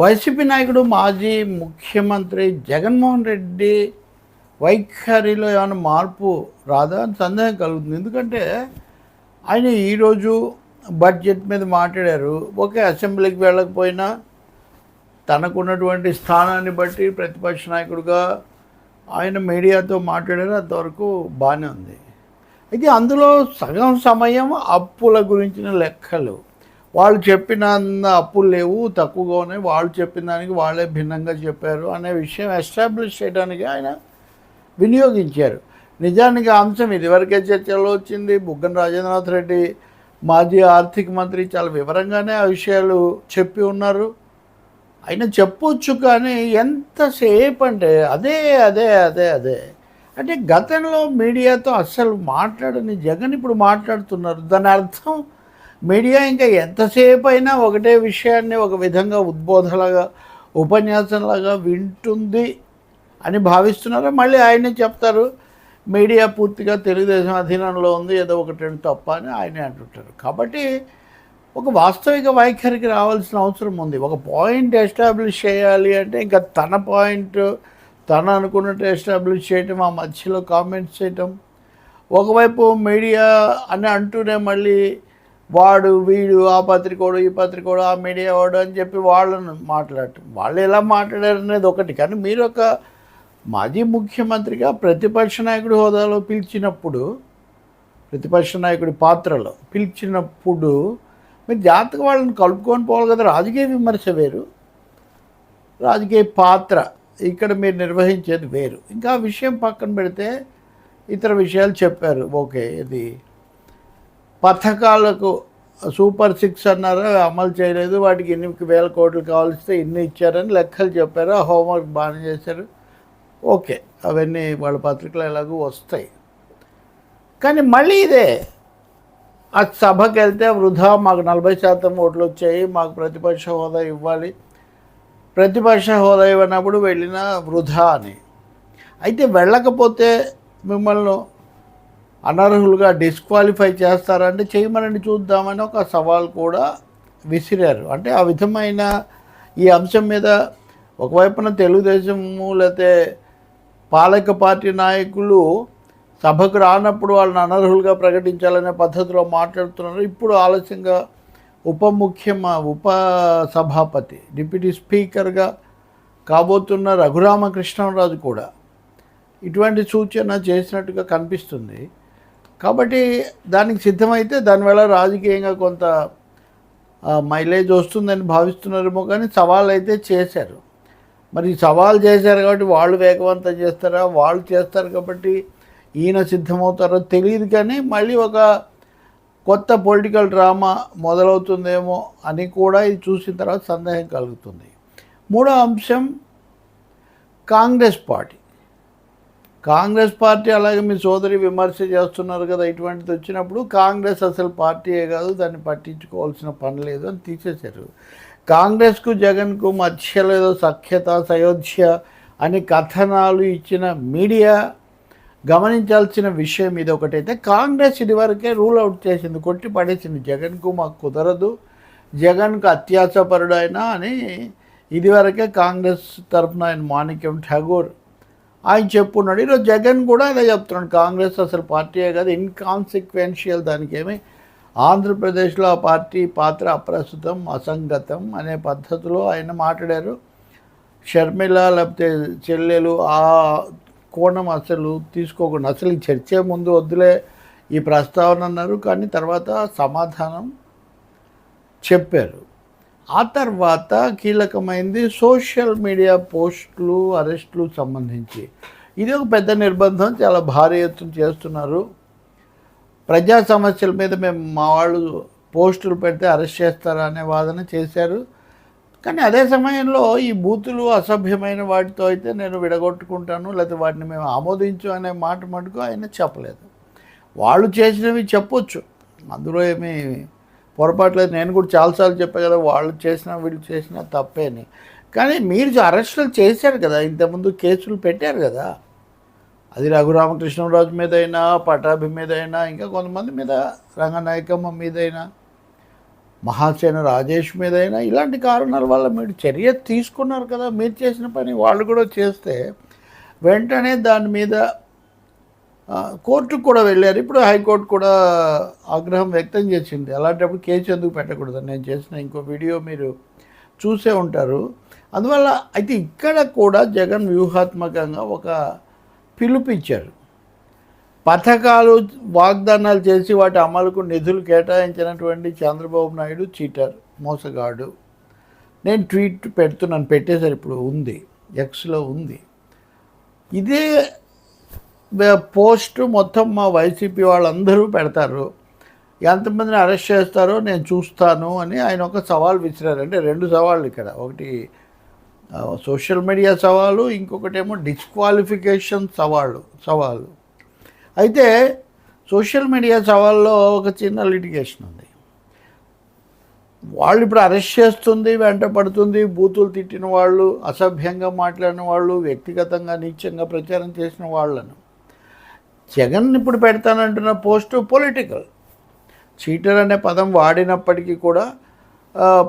YCP నాయకుడు మాజీ ముఖ్యమంత్రి జగన్మోహన్ రెడ్డి వైఖరిలో ఏమైనా మార్పు రాదా అని సందేహం కలుగుతుంది. ఎందుకంటే ఆయన ఈరోజు బడ్జెట్ మీద మాట్లాడారు. ఒకే అసెంబ్లీకి వెళ్ళకపోయినా తనకున్నటువంటి స్థానాన్ని బట్టి ప్రతిపక్ష నాయకుడిగా ఆయన మీడియాతో మాట్లాడారు. అంతవరకు బాగానే ఉంది. అయితే అందులో సగం సమయం అప్పుల గురించిన లెక్కలు. వాళ్ళు చెప్పిన అప్పులు లేవు తక్కువగా ఉన్నాయి. వాళ్ళు చెప్పిన దానికి వాళ్ళే భిన్నంగా చెప్పారు అనే విషయం ఎస్టాబ్లిష్ చేయడానికి ఆయన వినియోగించారు. నిజానికి అంశం ఇదివరకే చర్చలో వచ్చింది. బుగ్గన రాజేంద్రనాథ్ రెడ్డి మాజీ ఆర్థిక మంత్రి చాలా వివరంగానే ఆ విషయాలు చెప్పి ఉన్నారు. అయినా చెప్పొచ్చు కానీ ఎంతసేపు అంటే అదే అదే అదే అదే. అంటే గతంలో మీడియాతో అస్సలు మాట్లాడని జగన్ ఇప్పుడు మాట్లాడుతున్నారు. దాని అర్థం మీడియా ఇంకా ఎంతసేపు అయినా ఒకటే విషయాన్ని ఒక విధంగా ఉద్బోధలాగా ఉపన్యాసంలాగా వింటుంది అని భావిస్తున్నారు? మళ్ళీ ఆయనే చెప్తారు మీడియా పూర్తిగా తెలుగుదేశం అధీనంలో ఉంది ఏదో ఒకటి రెండు తప్ప అని ఆయనే అంటుంటారు. కాబట్టి ఒక వాస్తవిక వైఖరికి రావాల్సిన అవసరం ఉంది. ఒక పాయింట్ ఎస్టాబ్లిష్ చేయాలి అంటే ఇంకా తన పాయింట్ తను అనుకున్నట్టు ఎస్టాబ్లిష్ చేయటం ఆ మధ్యలో కామెంట్స్ చేయటం. ఒకవైపు మీడియా అని అంటూనే మళ్ళీ వాడు వీడు ఆ పత్రికోడు ఈ పత్రికోడు ఆ మీడియా వాడు అని చెప్పి వాళ్ళను మాట్లాడటం. వాళ్ళు ఎలా మాట్లాడారు అనేది ఒకటి. కానీ మీరు ఒక మాజీ ముఖ్యమంత్రిగా ప్రతిపక్ష నాయకుడి హోదాలో పిలిచినప్పుడు ప్రతిపక్ష నాయకుడి పాత్రలో పిలిచినప్పుడు మీరు జాగ్రత్తగా వాళ్ళని కలుపుకొని పోవాలి కదా. రాజకీయ విమర్శ వేరు. రాజకీయ పాత్ర ఇక్కడ మీరు నిర్వహించేది వేరు. ఇంకా విషయం పక్కన పెడితే ఇతర విషయాలు చెప్పారు. ఓకే ఇది పథకాలకు సూపర్ సిక్స్ అన్నారు అమలు చేయలేదు. వాటికి ఎన్ని వేల కోట్లు కావాల్సితే ఇన్ని ఇచ్చారని లెక్కలు చెప్పారు. హోంవర్క్ బాగానే చేశారు. ఓకే. అవన్నీ వాళ్ళ పత్రికలు ఎలాగో వస్తాయి. కానీ మళ్ళీ ఇదే. ఆ సభకి వెళ్తే వృధా మాకు నలభై శాతం ఓట్లు వచ్చాయి మాకు ప్రతిపక్ష హోదా ఇవ్వాలి. ప్రతిపక్ష హోదా ఇవ్వనప్పుడు వెళ్ళిన వృధా అని. అయితే వెళ్ళకపోతే మిమ్మల్ని అనర్హులుగా డిస్క్వాలిఫై చేస్తారంటే చేయమనండి చూద్దామని ఒక సవాల్ కూడా విసిరారు. అంటే ఆ విధమైన ఈ అంశం మీద ఒకవైపున తెలుగుదేశము లేకపోతే పాలక పార్టీ నాయకులు సభకు రానప్పుడు వాళ్ళని అనర్హులుగా ప్రకటించాలనే పద్ధతిలో మాట్లాడుతున్నారు. ఇప్పుడు ఆలస్యంగా ఉప ముఖ్యమ ఉప సభాపతి డిప్యూటీ స్పీకర్గా కాబోతున్న రఘురామకృష్ణరాజు కూడా ఇటువంటి సూచన చేసినట్టుగా కనిపిస్తుంది. కాబట్టి దానికి సిద్ధమైతే దానివల్ల రాజకీయంగా కొంత మైలేజ్ వస్తుందని భావిస్తున్నారేమో కానీ సవాల్ అయితే చేశారు. మరి సవాల్ చేశారు కాబట్టి వాళ్ళు వేగవంతం చేస్తారా? వాళ్ళు చేస్తారు కాబట్టి ఈయన సిద్ధమవుతారో తెలియదు కానీ మళ్ళీ ఒక కొత్త పొలిటికల్ డ్రామా మొదలవుతుందేమో అని కూడా ఇది చూసిన తర్వాత సందేహం కలుగుతుంది. మూడో అంశం కాంగ్రెస్ పార్టీ. కాంగ్రెస్ పార్టీ అలాగే మీ సోదరి విమర్శ చేస్తున్నారు కదా ఇటువంటిది వచ్చినప్పుడు కాంగ్రెస్ అసలు పార్టీయే కాదు దాన్ని పట్టించుకోవాల్సిన పని లేదు అని తీసేశారు. కాంగ్రెస్కు జగన్కు మధ్యలో ఏదో సఖ్యత సయోధ్య అని కథనాలు ఇచ్చిన మీడియా గమనించాల్సిన విషయం ఇది ఒకటైతే కాంగ్రెస్ ఇదివరకే రూల్ అవుట్ చేసింది కొట్టి పడేసింది. జగన్కు మాకు కుదరదు జగన్కు అత్యాసపరుడు అని ఇదివరకే కాంగ్రెస్ తరఫున ఆయన మాణిక్యం ఠాగూర్ ఆయన చెప్పున్నాడు. ఈరోజు జగన్ కూడా ఇలా చెప్తున్నాడు. కాంగ్రెస్ అసలు పార్టీయే కాదు ఇన్కాన్సిక్వెన్షియల్ దానికి ఏమి ఆంధ్రప్రదేశ్లో ఆ పార్టీ పాత్ర అప్రస్తుతం అసంగతం అనే పద్ధతిలో ఆయన మాట్లాడారు. షర్మిల లేకపోతే చెల్లెలు ఆ కోణం అసలు తీసుకోకుండా అసలు ఈ చర్చే ముందు వద్దులే ఈ ప్రస్తావన అన్నారు. కానీ తర్వాత సమాధానం చెప్పారు. ఆ తర్వాత కీలకమైంది సోషల్ మీడియా పోస్టులు అరెస్టులు సంబంధించి. ఇది ఒక పెద్ద నిర్బంధం చాలా భారీ ఎత్తున చేస్తున్నారు. ప్రజా సమస్యల మీద మేము మా వాళ్ళు పోస్టులు పెడితే అరెస్ట్ చేస్తారా అనే వాదన చేశారు. కానీ అదే సమయంలో ఈ బూతులు అసభ్యమైన వాటితో అయితే నేను విడగొట్టుకుంటాను లేకపోతే వాటిని మేము ఆమోదించు అనే మాట మటుకు ఆయన చెప్పలేదు. వాళ్ళు చేసినవి చెప్పొచ్చు అందులో ఏమీ పొరపాటు లేదు నేను కూడా చాలాసార్లు చెప్పా కదా వాళ్ళు చేసినా వీళ్ళు చేసినా తప్పే అని కానీ మీరు అరెస్టులు చేశారు కదా ఇంతకుముందు కేసులు పెట్టారు కదా. అది రఘురామకృష్ణరాజు మీద అయినా పటాభి మీద అయినా ఇంకా కొంతమంది మీద రంగనాయకమ్మ మీద అయినా మహాసేన రాజేష్ మీదైనా ఇలాంటి కారణాల వల్ల మీరు చర్య తీసుకున్నారు కదా మీరు చేసిన పని వాళ్ళు కూడా చేస్తే వెంటనే దాని మీద కోర్టుకు కూడా వెళ్ళారు. ఇప్పుడు హైకోర్టు కూడా ఆగ్రహం వ్యక్తం చేసింది. అలాంటప్పుడు కేసు ఎందుకు పెట్టకూడదు? నేను చేసిన ఇంకో వీడియో మీరు చూసే ఉంటారు. అందువల్ల అయితే ఇక్కడ కూడా జగన్ వ్యూహాత్మకంగా ఒక పిలుపు ఇచ్చారు. పథకాలు వాగ్దానాలు చేసి వాటి అమలుకు నిధులు కేటాయించినటువంటి చంద్రబాబు నాయుడు చీటర్ మోసగాడు. నేను ట్వీట్ పెడుతున్నాను పెట్టేశారు. ఇప్పుడు ఉంది. ఎక్స్లో ఉంది. ఇదే పోస్ట్ మొత్తం మా వైసీపీ వాళ్ళందరూ పెడతారు. ఎంతమందిని అరెస్ట్ చేస్తారో నేను చూస్తాను అని ఆయన ఒక సవాల్ విసిరారు. అంటే రెండు సవాళ్ళు ఇక్కడ. ఒకటి సోషల్ మీడియా సవాలు ఇంకొకటేమో డిస్క్వాలిఫికేషన్ సవాళ్ళు సవాలు. అయితే సోషల్ మీడియా సవాల్లో ఒక చిన్న లిటిగేషన్ ఉంది. వాళ్ళు ఇప్పుడు అరెస్ట్ చేస్తుంది వెంట పడుతుంది బూతులు తిట్టిన వాళ్ళు అసభ్యంగా మాట్లాడిన వాళ్ళు వ్యక్తిగతంగా నీచంగా ప్రచారం చేసిన వాళ్ళను. జగన్ ఇప్పుడు పెడతానంటున్న పోస్టు పొలిటికల్. చీటర్ అనే పదం వాడినప్పటికీ కూడా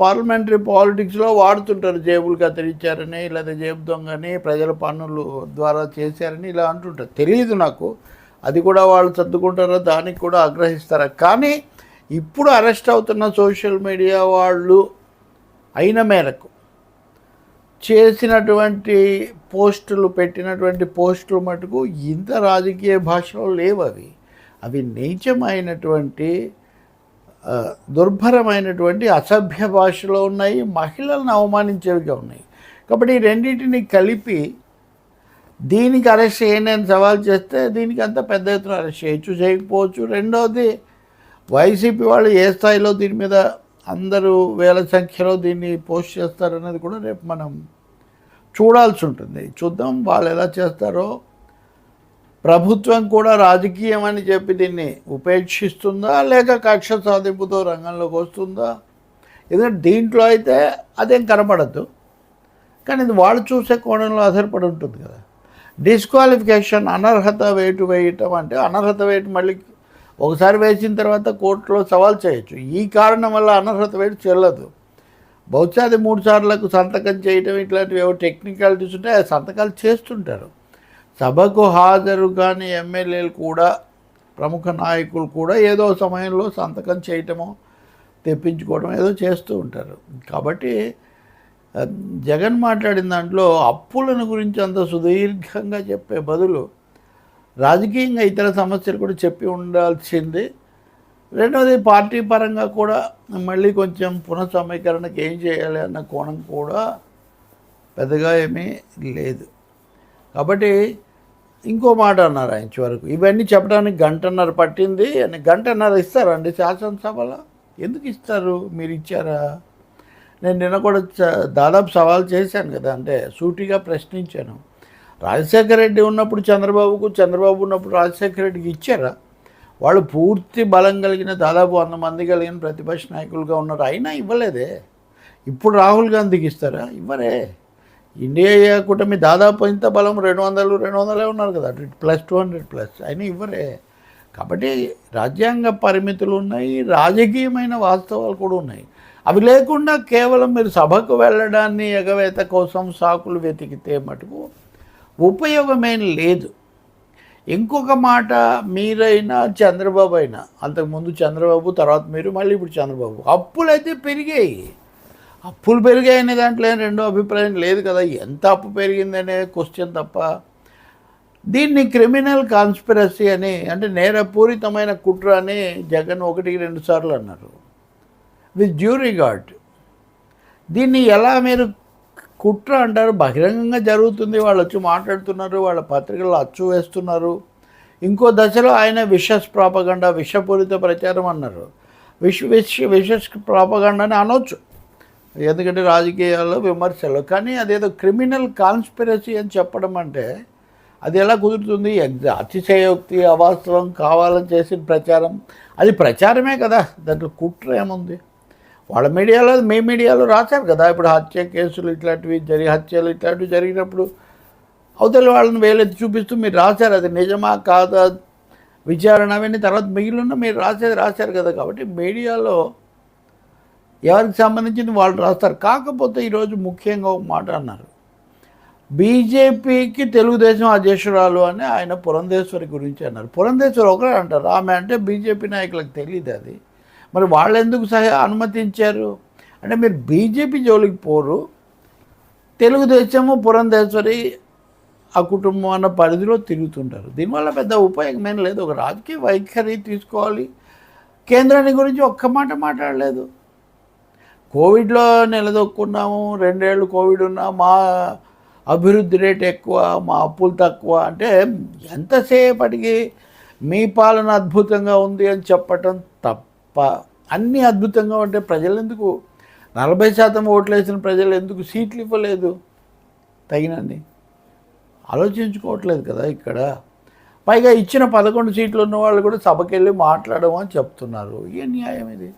పార్లమెంటరీ పాలిటిక్స్లో వాడుతుంటారు జేబులు కత్తిరించారని లేదా జేబు దొంగని ప్రజల పన్నులు ద్వారా చేశారని ఇలా అంటుంటారు. తెలియదు నాకు. అది కూడా వాళ్ళు సర్దుకుంటారో దానికి కూడా ఆగ్రహిస్తారా? కానీ ఇప్పుడు అరెస్ట్ అవుతున్న సోషల్ మీడియా వాళ్ళు అయిన మేరకు చేసినటువంటి పోస్టులు పెట్టినటువంటి పోస్టులు మటుకు ఇంత రాజకీయ భాషలో లేవు అవి. అవి నీచమైనటువంటి దుర్భరమైనటువంటి అసభ్య భాషలో ఉన్నాయి మహిళలను అవమానించేవిగా ఉన్నాయి. కాబట్టి ఈ రెండింటిని కలిపి దీనికి అరెస్ట్ చేయండి అని సవాల్ చేస్తే దీనికి అంత పెద్ద ఎత్తున అరెస్ట్ చేయొచ్చు చేయకపోవచ్చు. రెండవది వైసీపీ వాళ్ళు ఏ స్థాయిలో దీని మీద అందరూ వేల సంఖ్యలో దీన్ని పోస్ట్ చేస్తారనేది కూడా రేపు మనం చూడాల్సి ఉంటుంది. చూద్దాం వాళ్ళు ఎలా చేస్తారో. ప్రభుత్వం కూడా రాజకీయం అని చెప్పి దీన్ని ఉపేక్షిస్తుందా? లేక కక్ష సాధింపుతో రంగంలోకి వస్తుందా? ఎందుకంటే దీంట్లో అయితే అదేం కనపడద్దు కానీ ఇది వాళ్ళు చూసే కోణంలో ఆధారపడి ఉంటుంది కదా. డిస్క్వాలిఫికేషన్ అనర్హత వేటు వేయటం అంటే అనర్హత వేటు మళ్ళీ ఒకసారి వేసిన తర్వాత కోర్టులో సవాల్ చేయొచ్చు. ఈ కారణం వల్ల అనర్హత వేటు చెల్లదు. బహుశా అది మూడు సార్లకు సంతకం చేయటం ఇట్లాంటివి ఏవో టెక్నికాలిటీస్ ఉంటే ఆ సంతకాలు చేస్తుంటారు. సభకు హాజరు కాని ఎమ్మెల్యేలు కూడా ప్రముఖ నాయకులు కూడా ఏదో సమయంలో సంతకం చేయటమో తెప్పించుకోవడం ఏదో చేస్తూ ఉంటారు. కాబట్టి జగన్ మాట్లాడిన దాంట్లో అప్పులను గురించి అంత సుదీర్ఘంగా చెప్పే బదులు రాజకీయంగా ఇతర సమస్యలు కూడా చెప్పి ఉండాల్సింది. రెండవది పార్టీ పరంగా కూడా మళ్ళీ కొంచెం పునఃసమీకరణకి ఏం చేయాలి అన్న కోణం కూడా పెద్దగా ఏమీ లేదు. కాబట్టి ఇంకో మాట అన్నారు ఆయన చివరకు ఇవన్నీ చెప్పడానికి గంటన్నర పట్టింది. అని గంటన్నర ఇస్తారండి శాసనసభలో? ఎందుకు ఇస్తారు? మీరు ఇచ్చారా? నేను నిన్న కూడా దాదాపు సవాల్ చేశాను కదా అంటే సూటిగా ప్రశ్నించాను. రాజశేఖర రెడ్డి ఉన్నప్పుడు చంద్రబాబుకు చంద్రబాబు ఉన్నప్పుడు రాజశేఖర రెడ్డికి ఇచ్చారా? వాళ్ళు పూర్తి బలం కలిగిన దాదాపు వంద మంది కలిగిన ప్రతిపక్ష నాయకులుగా ఉన్నారు. అయినా ఇవ్వలేదే. ఇప్పుడు రాహుల్ గాంధీకి ఇస్తారా? ఇవ్వరే. ఇండియా కూటమి దాదాపు ఇంత బలం రెండు వందలు రెండు వందలే ఉన్నారు కదా. Plus two hundred plus. అయినా ఇవ్వరే. కాబట్టి రాజ్యాంగ పరిమితులు ఉన్నాయి రాజకీయమైన వాస్తవాలు కూడా ఉన్నాయి. అవి లేకుండా కేవలం మీరు సభకు వెళ్ళడాన్ని ఎగవేత కోసం సాకులు వెతికితే మటుకు ఉపయోగమేం లేదు. ఇంకొక మాట మీరైనా చంద్రబాబు అయినా అంతకుముందు చంద్రబాబు తర్వాత మీరు మళ్ళీ ఇప్పుడు చంద్రబాబు అప్పులు అయితే పెరిగాయి. అప్పులు పెరిగాయనే దాంట్లో రెండో అభిప్రాయం లేదు కదా ఎంత అప్పు పెరిగిందనే క్వశ్చన్ తప్ప. దీన్ని క్రిమినల్ కాన్స్పిరసీ అని అంటే నేరపూరితమైన కుట్ర అని జగన్ ఒకటికి రెండు సార్లు అన్నారు. With due regard. దీన్ని ఎలా మీరు కుట్ర అంటారు బహిరంగంగా జరుగుతుంది వాళ్ళు వచ్చి మాట్లాడుతున్నారు వాళ్ళ పత్రికలు అచ్చు వేస్తున్నారు. ఇంకో దశలో ఆయన విషస్ ప్రాపగండ విషపూరిత ప్రచారం అన్నారు. విష విష విషస్ ప్రాపగండ అని అనొచ్చు. ఎందుకంటే రాజకీయాల్లో విమర్శలు. కానీ అదేదో క్రిమినల్ కాన్స్పిరసీ అని చెప్పడం అంటే అది ఎలా కుదురుతుంది? ఎగ్జా అతిశయోక్తి అవాస్తవం కావాలని చేసిన ప్రచారం. అది ప్రచారమే కదా. దాంట్లో కుట్ర ఏముంది? వాళ్ళ మీడియాలో మీ మీడియాలో రాశారు కదా. ఇప్పుడు హత్య కేసులు ఇట్లాంటివి జరిగి హత్యలు ఇట్లాంటివి జరిగినప్పుడు అవతల వాళ్ళని వేలెత్తి చూపిస్తూ మీరు రాశారు. అది నిజమా కాదా? విచారణ అవన్నీ తర్వాత మిగిలిన మీరు రాసేది రాశారు కదా. కాబట్టి మీడియాలో ఎవరికి సంబంధించింది వాళ్ళు రాస్తారు. కాకపోతే ఈరోజు ముఖ్యంగా ఒక మాట అన్నారు. బీజేపీకి తెలుగుదేశం అధ్యక్షురాలు అని ఆయన పురంధేశ్వరి గురించి అన్నారు. పురంధేశ్వరి ఒకరే అంటారు. ఆమె అంటే బీజేపీ నాయకులకు తెలియదు అది. మరి వాళ్ళు ఎందుకు సహా అనుమతించారు? అంటే మీరు బీజేపీ జోలికి పోరు తెలుగుదేశము పురంధేశ్వరి ఆ కుటుంబం అన్న పరిధిలో తిరుగుతుంటారు. దీనివల్ల పెద్ద ఉపయోగం ఏం లేదు. ఒక రాజకీయ వైఖరి తీసుకోవాలి. కేంద్రాన్ని గురించి ఒక్క మాట మాట్లాడలేదు. కోవిడ్లో నిలదొక్కున్నాము రెండేళ్ళు కోవిడ్ ఉన్నా మా అభివృద్ధి రేట్ ఎక్కువ మా అప్పులు తక్కువ. అంటే ఎంతసేపటికి మీ పాలన అద్భుతంగా ఉంది అని చెప్పటం తప్ప అన్నీ అద్భుతంగా ఉంటే ప్రజలు ఎందుకు నలభై శాతం ఓట్లు వేసిన ప్రజలు ఎందుకు సీట్లు ఇవ్వలేదు తగినన్ని ఆలోచించుకోవట్లేదు కదా ఇక్కడ. పైగా ఇచ్చిన పదకొండు సీట్లు ఉన్న వాళ్ళు కూడా సభకెళ్ళి మాట్లాడమని చెప్తున్నారు. ఏ న్యాయం ఇది?